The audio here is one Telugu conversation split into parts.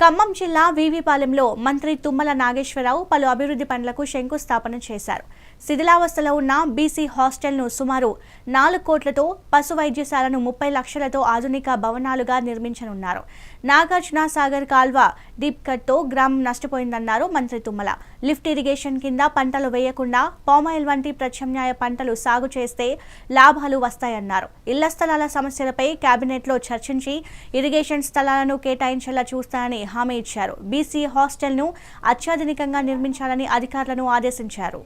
ఖమ్మం జిల్లా వీవీపాలెంలో మంత్రి తుమ్మల నాగేశ్వరరావు పలు అభివృద్ధి పనులకు శంకుస్థాపన చేశారు. శిథిలావస్థలో ఉన్న బీసీ హాస్టల్ను సుమారు నాలుగు కోట్లతో పశు వైద్యశాలను ముప్పై లక్షలతో ఆధునిక భవనాలుగా నిర్మించనున్నారు. నాగార్జున సాగర్ కాల్వ డీప్ కట్తో గ్రామం నష్టపోయిందన్నారు మంత్రి తుమ్మల. లిఫ్ట్ ఇరిగేషన్ కింద పంటలు వేయకుండా పామాయిల్ వంటి ప్రత్యామ్నాయ పంటలు సాగు చేస్తే లాభాలు వస్తాయన్నారు. ఇళ్ళ స్థలాల సమస్యలపై కేబినెట్లో చర్చించి ఇరిగేషన్ స్థలాలను కేటాయించేలా చూస్తానని హామీ ఇచ్చారు. బీసీ హాస్టల్ను అత్యాధునికంగా నిర్మించాలని అధికారులను ఆదేశించారు.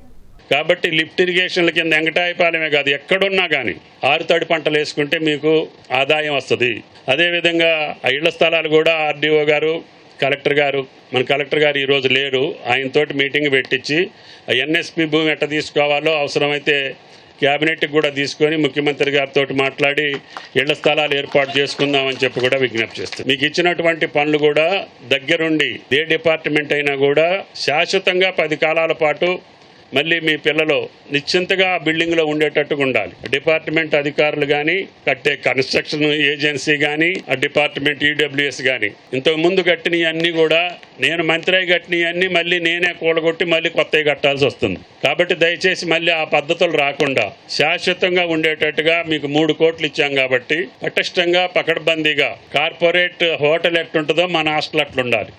కాబట్టి లిఫ్ట్ ఇరిగేషన్ల కింద వెంకటాయపాలెమే కాదు ఎక్కడున్నా కానీ ఆరుతడి పంటలు వేసుకుంటే మీకు ఆదాయం వస్తుంది. అదేవిధంగా ఇళ్ళ స్థలాలు కూడా ఆర్డీఓ గారు కలెక్టర్ గారు మన కలెక్టర్ గారు ఈరోజు లేరు. ఆయనతోటి మీటింగ్ పెట్టించి ఎన్ఎస్పి భూమి ఎట్ట తీసుకోవాలో అవసరమైతే క్యాబినెట్కి కూడా తీసుకొని ముఖ్యమంత్రి గారితో మాట్లాడి ఇళ్ళ స్థలాలు ఏర్పాటు చేసుకుందామని చెప్పి కూడా విజ్ఞప్తి చేస్తాం మీకు ఇచ్చినటువంటి పనులు కూడా దగ్గరుండి ఏ డిపార్ట్మెంట్ అయినా కూడా శాశ్వతంగా పది కాలాల పాటు మళ్ళీ మీ పిల్లలు నిశ్చింతగా ఆ బిల్డింగ్లో ఉండేటట్టుగా ఉండాలి. డిపార్ట్మెంట్ అధికారులు కానీ కట్టే కన్స్ట్రక్షన్ ఏజెన్సీ కానీ ఆ డిపార్ట్మెంట్ ఈడబ్ల్యూఎస్ కానీ ఇంతకు ముందు కట్టినవి అన్నీ కూడా నేను మంత్రి అయి కట్టినవి అన్నీ మళ్ళీ నేనే కూలగొట్టి మళ్ళీ కొత్తవి కట్టాల్సి వస్తుంది. కాబట్టి దయచేసి మళ్ళీ ఆ పద్ధతులు రాకుండా శాశ్వతంగా ఉండేటట్టుగా మీకు మూడు కోట్లు ఇచ్చాం కాబట్టి పటిష్టంగా పకడ్బందీగా కార్పొరేట్ హోటల్ ఎట్టుంటుందో మన హాస్టల్ అట్లుండాలి.